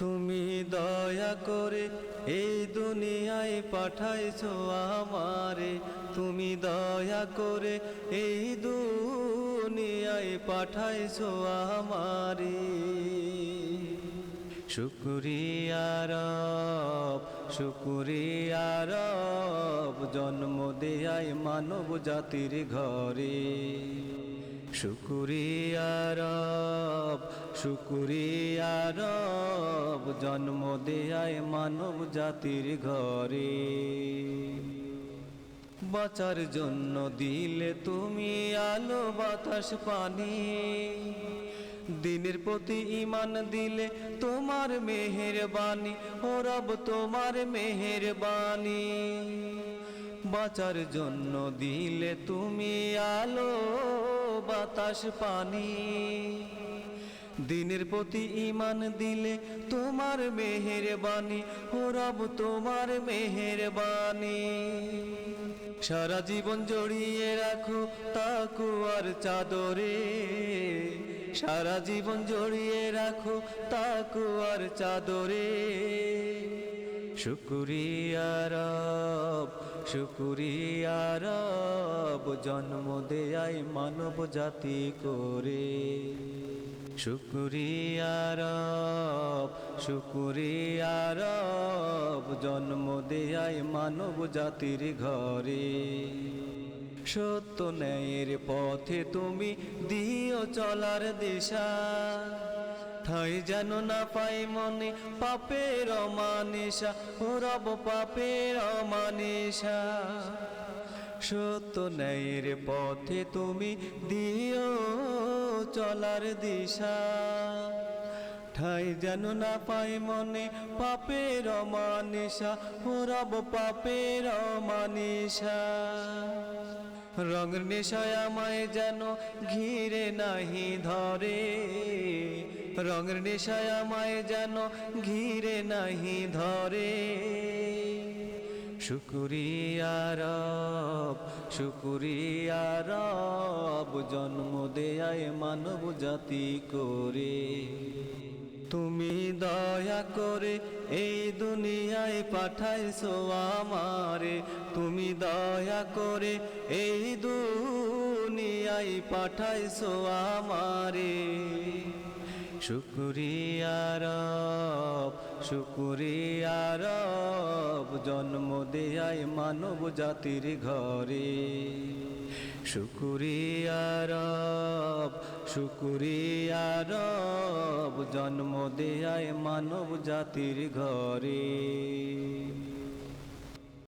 তুমি দয়া করে এই দুনিয়ায় পাঠাইছো আমারে। তুমি দয়া করে এই দুনিয়ায় পাঠাইছো আমারে। শুকুরিয়া রব শুকুরিয়া রব, জন্ম দেয়ায় মানব জাতির ঘরে। শুকুরিয়া রব শুকুরিয়া রব, জন্ম দেয়ায় মানব জাতির ঘরে। বাঁচার জন্য দিলে তুমি আলো, বাতাস, পানি। দিনের প্রতি ইমান দিলে তোমার মেহের বাণী ও রব তোমার মেহের বাণী বাঁচার জন্য দিলে তুমি আলো, বাতাস, পানি। দিনের প্রতি ইমান দিলে তোমার মেহের বাণী রব তোমার মেহের বাণী সারা জীবন জড়িয়ে রাখো তাকু আর চাদরে। সারা জীবন জড়িয়ে রাখো তাকু আর চাদরে। শুকুরিয়া রব শুকুরিয়া রব, জন্ম দেয়াই মানব জাতি করে। শুকুরিয়া রব শুকুরিয়া রব, জন্ম দেয়াই মানব জাতির ঘরে। সত্য ন্যায়ের পথে তুমি দিও চলার দিশা। ঠাই যেন না পাই মনে, পাপের অমানিসা রব পাপের অমানিসা সত্য ন্যায়ের পথে তুমি দিও চলার দিশা। ঠাই যেন না পাই মনে, পাপের অমানিসা রব পাপের অমানিসা রঙ নেশায় আমায় যেন ঘিরে নাহি ধরে রঙের নেশায় আমায় যেন ঘিরে নাহি ধরে। শুকুরিয়া রব শুকুরিয়া রব, জন্ম দেয় মানব জাতি করে। তুমি দয়া করে এই দুনিয়ায় পাঠাইছো আমারে। তুমি দয়া করে এই দুনিয়ায় পাঠাইছো আমারে। শুকুরিয়া রব শুকুরিয়া রব, জন্ম দেয়ায় মানব জাতির ঘরে। শুকুরিয়া রব শুকুরিয়া রব, জন্ম দেয়ায় মানব জাতির ঘরে।